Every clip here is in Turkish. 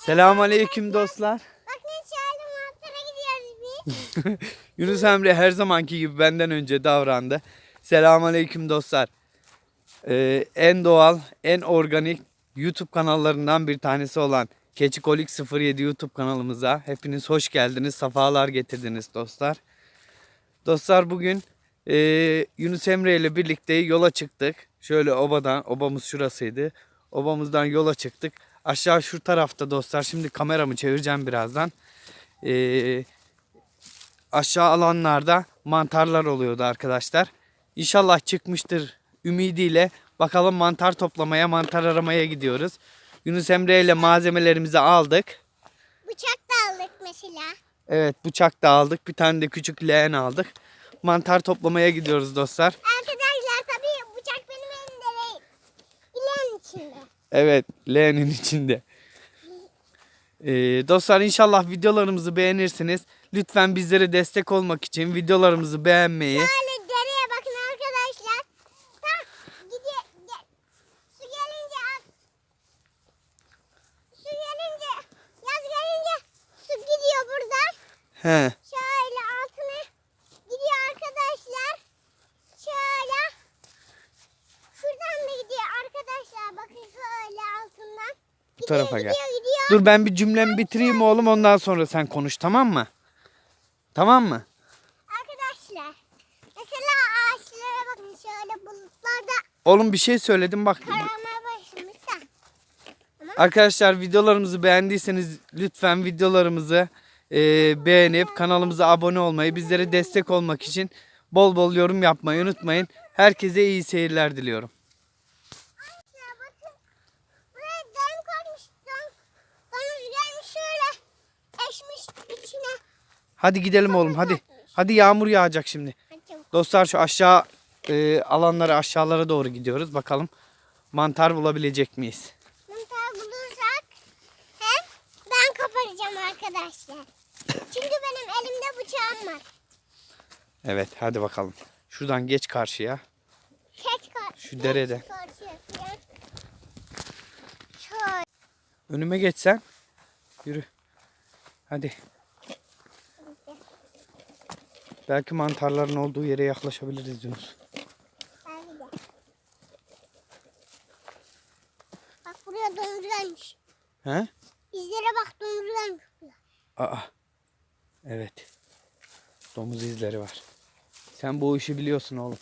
Selamun aleyküm dostlar. Bakın şöyle mantıra gidiyoruz biz. Yunus Emre her zamanki gibi benden önce davrandı. Selamun aleyküm dostlar. Ee, en doğal, en organik YouTube kanallarından bir tanesi olan Keçikolik 07 YouTube kanalımıza hepiniz hoş geldiniz, safalar getirdiniz dostlar. Dostlar bugün e, Yunus Emre ile birlikte yola çıktık. Şöyle obadan, obamız şurasıydı. Obamızdan yola çıktık. Aşağı şu tarafta dostlar. Şimdi kameramı çevireceğim birazdan. Ee, aşağı alanlarda mantarlar oluyordu arkadaşlar. İnşallah çıkmıştır ümidiyle. Bakalım mantar toplamaya, mantar aramaya gidiyoruz. Yunus Emre ile malzemelerimizi aldık. Bıçak da aldık mesela. Evet bıçak da aldık. Bir tane de küçük leğen aldık. Mantar toplamaya gidiyoruz dostlar. Arkadaşlar tabii bıçak benim elimde değil. İleğin içinde. Evet leğenin içinde. Ee, dostlar inşallah videolarımızı beğenirsiniz. Lütfen bizlere destek olmak için videolarımızı beğenmeyi, Böyle dereye bakın arkadaşlar. Tam gidiyor. ge- su gelince at- su gelince yaz gelince su gidiyor buradan. he, Şöyle altına gidiyor arkadaşlar. Şöyle. Şuradan da gidiyor arkadaşlar. Bakın şöyle altından. bu tarafa gel. Gidiyor gidiyor. Dur ben bir cümlemi bitireyim oğlum ondan sonra sen konuş tamam mı? Tamam mı? Arkadaşlar. Mesela ağaçlara bakın şöyle bulutlarda Oğlum bir şey söyledim bak. Arkadaşlar videolarımızı beğendiyseniz lütfen videolarımızı e, beğenip kanalımıza abone olmayı, bizlere destek olmak için bol bol yorum yapmayı unutmayın. Herkese iyi seyirler diliyorum. Arkadaşlar bakın. Buraya dayım koymuş. Dom, domuz gelmiş şöyle eşmiş içine. Hadi gidelim oğlum hadi. Hadi yağmur yağacak şimdi. Dostlar şu aşağı e, alanlara aşağılara doğru gidiyoruz. Bakalım mantar bulabilecek miyiz? Mantar bulursak hem ben koparacağım arkadaşlar. Çünkü benim elimde bıçağım var. Evet hadi bakalım. Şuradan geç karşıya. Geç kar. Şu geç derede. Önüme geçsen. Yürü. Hadi. Belki mantarların olduğu yere yaklaşabiliriz Yunus. Bak buraya gelmiş. He? İzlere bak buraya. Aa. Evet. Domuz izleri var. Sen bu işi biliyorsun oğlum.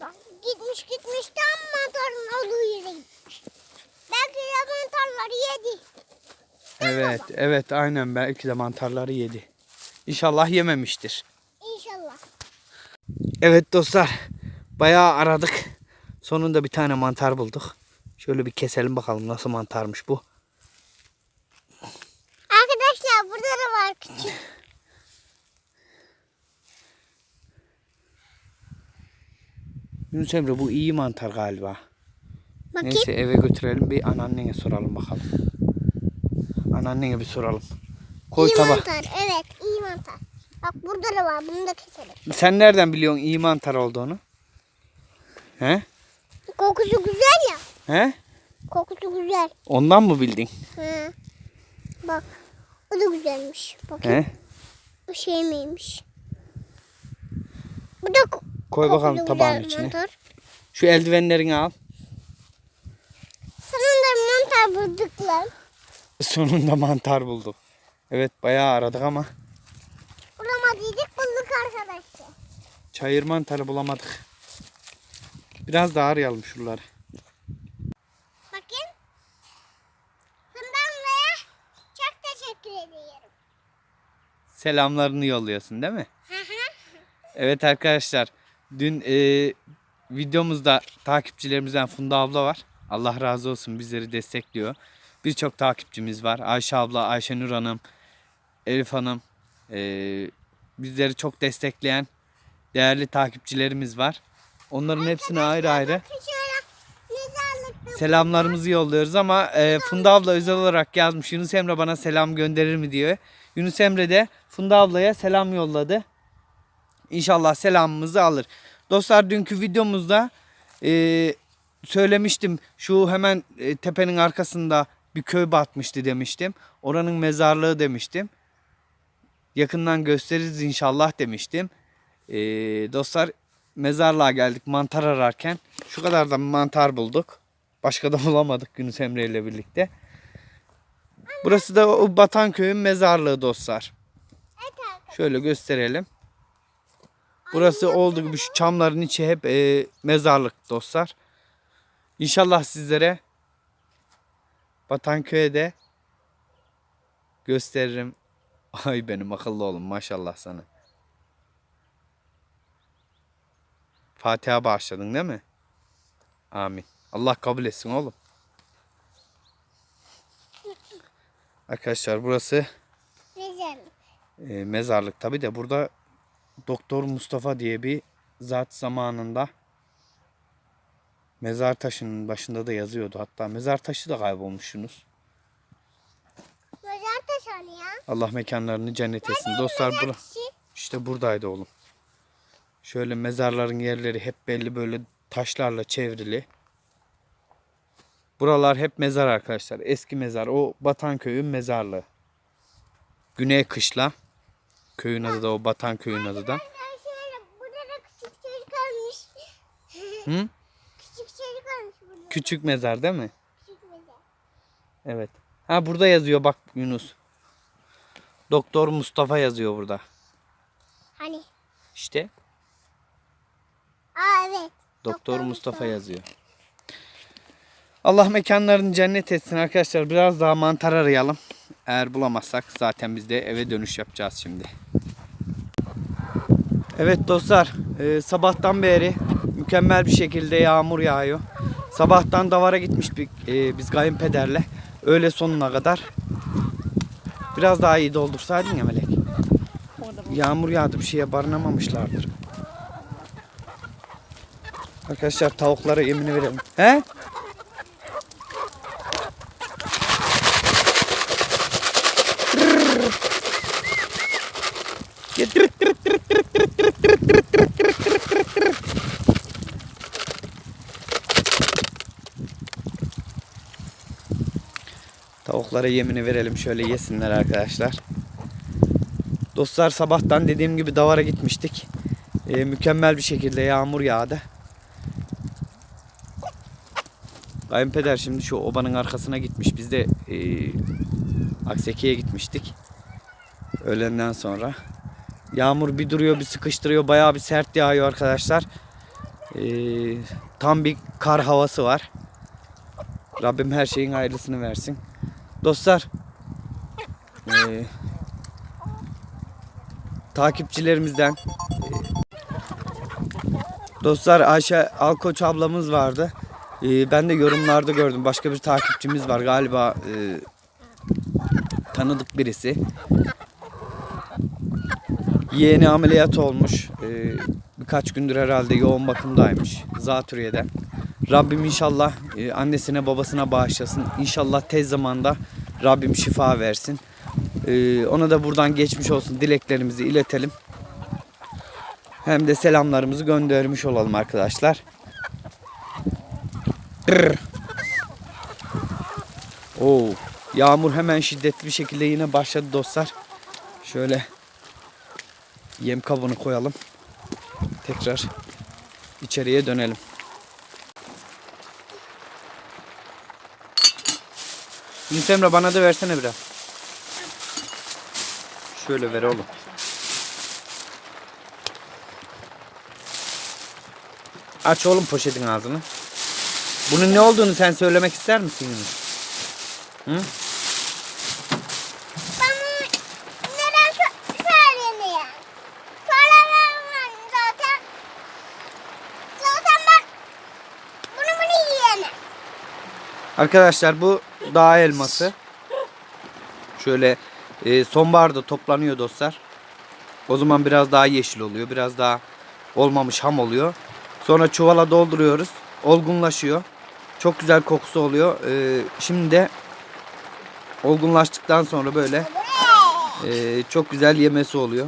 Bak gitmiş gitmiş tam mantarın olduğu yere gitmiş. Belki de mantarları yedi. Evet, evet aynen belki de mantarları yedi. İnşallah yememiştir. İnşallah. Evet dostlar. Bayağı aradık. Sonunda bir tane mantar bulduk. Şöyle bir keselim bakalım nasıl mantarmış bu. Arkadaşlar burada da var küçük. Yunus Emre bu iyi mantar galiba. Bakayım. Neyse eve götürelim bir anneannene soralım bakalım. Anneannene bir soralım. Koy iyi tabak. mantar. Evet iyi mantar. Bak burada da var. Bunu da keselim. Sen nereden biliyorsun iyi mantar olduğunu? He? Kokusu güzel ya. He? Kokusu güzel. Ondan mı bildin? Hı. Bak. O da güzelmiş. Bakayım. He? Bu şey miymiş? Bu da ko- Koy bakalım tabağın içine. Mantar. Şu eldivenlerini al. Sonunda mantar bulduk lan. Sonunda mantar bulduk. Evet bayağı aradık ama Bulamadıydık bulduk arkadaşlar. çayır mantarı bulamadık. Biraz daha arayalım şuraları. Bakın. Fındamlaya çok teşekkür ediyorum. Selamlarını yolluyorsun değil mi? Hı hı. Evet arkadaşlar. Dün e, videomuzda takipçilerimizden Funda abla var. Allah razı olsun bizleri destekliyor. Birçok takipçimiz var. Ayşe abla, Ayşenur Hanım, Elif Hanım. e, bizleri çok destekleyen değerli takipçilerimiz var. Onların hepsine ayrı ayrı mezarlıkta. selamlarımızı yolluyoruz ama e, Funda abla özel olarak yazmış Yunus Emre bana selam gönderir mi diyor. Yunus Emre de Funda ablaya selam yolladı. İnşallah selamımızı alır. Dostlar dünkü videomuzda e, söylemiştim şu hemen e, tepenin arkasında bir köy batmıştı demiştim. Oranın mezarlığı demiştim. Yakından gösteririz inşallah demiştim. Ee, dostlar mezarlığa geldik mantar ararken. Şu kadar da mantar bulduk. Başka da bulamadık Yunus Emre ile birlikte. Burası da o Batan köyün mezarlığı dostlar. Şöyle gösterelim. Burası olduğu gibi şu çamların içi hep e, mezarlık dostlar. İnşallah sizlere Batanköy'e de gösteririm. Ay benim akıllı oğlum maşallah sana. Fatiha bağışladın değil mi? Amin. Allah kabul etsin oğlum. Arkadaşlar burası Güzel. e, mezarlık. Tabi de burada Doktor Mustafa diye bir zat zamanında mezar taşının başında da yazıyordu. Hatta mezar taşı da kaybolmuşsunuz. Mezar taşı hani ya. Allah mekanlarını cennet etsin. Dostlar bura, işte buradaydı oğlum. Şöyle mezarların yerleri hep belli böyle taşlarla çevrili. Buralar hep mezar arkadaşlar. Eski mezar. O Batanköy'ün mezarlığı. Güney Kışla. Köyün adı da o Batanköy'ün adı da. Hı? Küçük çocuk olmuş burada. Küçük mezar değil mi? Küçük mezar. Evet. Ha burada yazıyor bak Yunus. Doktor Mustafa yazıyor burada. Hani? İşte Aa evet. Doktor Mustafa yazıyor. Allah mekanlarını cennet etsin arkadaşlar. Biraz daha mantar arayalım. Eğer bulamazsak zaten biz de eve dönüş yapacağız şimdi. Evet dostlar, e, sabahtan beri mükemmel bir şekilde yağmur yağıyor. Sabahtan davara gitmiştik e, biz kayınpederle. Öğle sonuna kadar. Biraz daha iyi doldursaydın ya Melek. Yağmur yağdı bir şeye barınamamışlardır. Arkadaşlar tavuklara yemini verelim. He? Tavuklara yemini verelim şöyle yesinler arkadaşlar. Dostlar sabahtan dediğim gibi davara gitmiştik. Ee, mükemmel bir şekilde yağmur yağdı. Kayınpeder şimdi şu obanın arkasına gitmiş. Biz de e, Akseki'ye gitmiştik. Öğlenden sonra. Yağmur bir duruyor bir sıkıştırıyor. Bayağı bir sert yağıyor arkadaşlar. E, tam bir kar havası var. Rabbim her şeyin hayırlısını versin. Dostlar e, takipçilerimizden e, dostlar Ayşe Alkoç ablamız vardı. Ee, ben de yorumlarda gördüm. Başka bir takipçimiz var galiba e, tanıdık birisi. Yeğeni ameliyat olmuş. Ee, birkaç gündür herhalde yoğun bakımdaymış. Zatürre'den. Rabbim inşallah e, annesine babasına bağışlasın. İnşallah tez zamanda Rabbim şifa versin. Ee, ona da buradan geçmiş olsun dileklerimizi iletelim. Hem de selamlarımızı göndermiş olalım arkadaşlar. Oo, yağmur hemen şiddetli bir şekilde yine başladı dostlar. Şöyle yem kabını koyalım. Tekrar içeriye dönelim. Emre bana da versene biraz. Şöyle ver oğlum. Aç oğlum poşetin ağzını. Bunun ne olduğunu sen söylemek ister misin? Hı? Arkadaşlar bu dağ elması. Şöyle e, sonbaharda toplanıyor dostlar. O zaman biraz daha yeşil oluyor. Biraz daha olmamış ham oluyor. Sonra çuvala dolduruyoruz. Olgunlaşıyor. Çok güzel kokusu oluyor. E, şimdi de olgunlaştıktan sonra böyle e, çok güzel yemesi oluyor.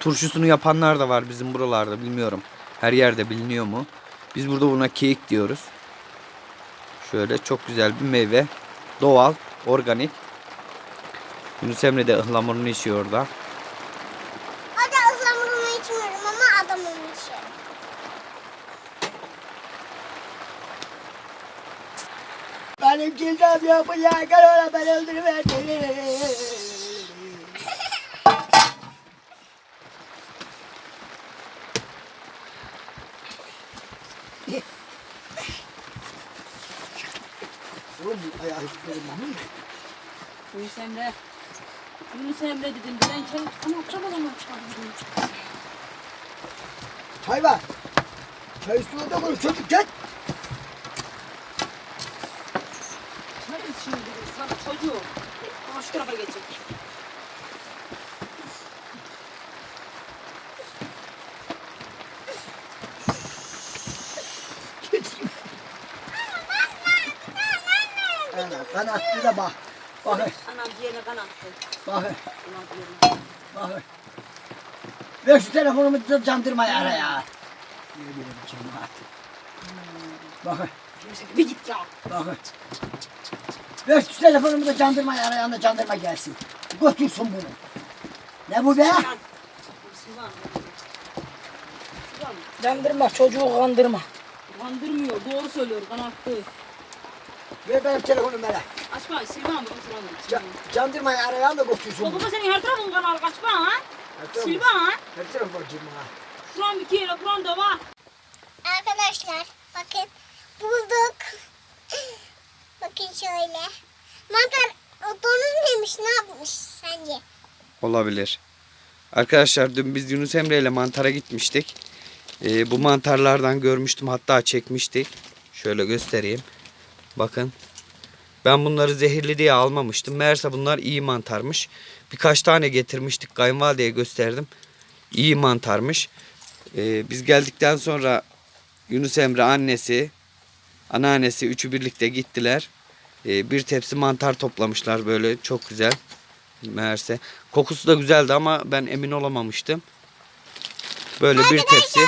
Turşusunu yapanlar da var bizim buralarda bilmiyorum. Her yerde biliniyor mu? Biz burada buna keyik diyoruz. Şöyle çok güzel bir meyve. Doğal, organik. Yunus Emre de ıhlamurunu içiyor orada. O da ıslamurumu içmiyorum ama adamımı içiyorum. Benim cildam yok bu ya. Gel ona ben öldürüverdim. Oğlum bu ayağı kırılmamış. Yunus Emre. Yunus Emre dedim. Ben. Ama çabuk ama çabuk. Çay var. Çay üstüne de konuş çocuk gel. Çay iç şimdi. Sana çocuğu. Ama şu tarafa geçecek. Kanattı da bak. Bak Anam diğerine kan attı. bak bak. Ver şu telefonumu da candırmayı ara ya. Ne bileyim cemaat. Bak Bir git ya. bak. Ver şu telefonumu da candırmayı ara yanında candırma gelsin. Götürsün bunu. Ne bu be? Kandırma çocuğu kandırma. Kandırmıyor. Doğru söylüyor. Kan attı. Ver benim telefonumu bana. Açma. Silvan bu Silvan. Ca candırmayı arayan da bunu. Baba senin her tarafın kanalı kaçma ha. Her tarafı- Silvan. Her tarafı bacım ha. Şuran bir kere Kur'an da var. Arkadaşlar bakın bulduk. bakın şöyle. Mantar donuz mu yemiş ne yapmış sence? Olabilir. Arkadaşlar dün biz Yunus Emre ile mantara gitmiştik. Ee, bu mantarlardan görmüştüm hatta çekmiştik. Şöyle göstereyim. Bakın. Ben bunları zehirli diye almamıştım. Meğerse bunlar iyi mantarmış. Birkaç tane getirmiştik. Kayınvalideye gösterdim. İyi mantarmış. Ee, biz geldikten sonra Yunus Emre annesi, anneannesi üçü birlikte gittiler. Ee, bir tepsi mantar toplamışlar böyle çok güzel. Meğerse. Kokusu da güzeldi ama ben emin olamamıştım. Böyle bir tepsi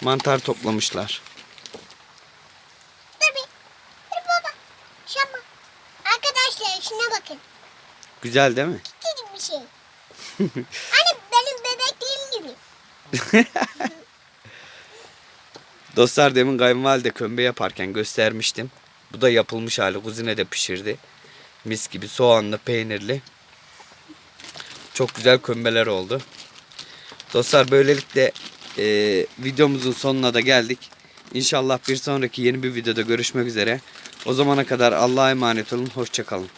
mantar toplamışlar. Dur bir. Dur baba. Şama. Arkadaşlar şuna bakın. Güzel değil mi? Küçücük bir şey. hani benim bebekliğim gibi. Dostlar demin kayınvalide kömbe yaparken göstermiştim. Bu da yapılmış hali. Kuzine de pişirdi. Mis gibi soğanlı, peynirli. Çok güzel kömbeler oldu. Dostlar böylelikle e, videomuzun sonuna da geldik. İnşallah bir sonraki yeni bir videoda görüşmek üzere. O zamana kadar Allah'a emanet olun. Hoşçakalın.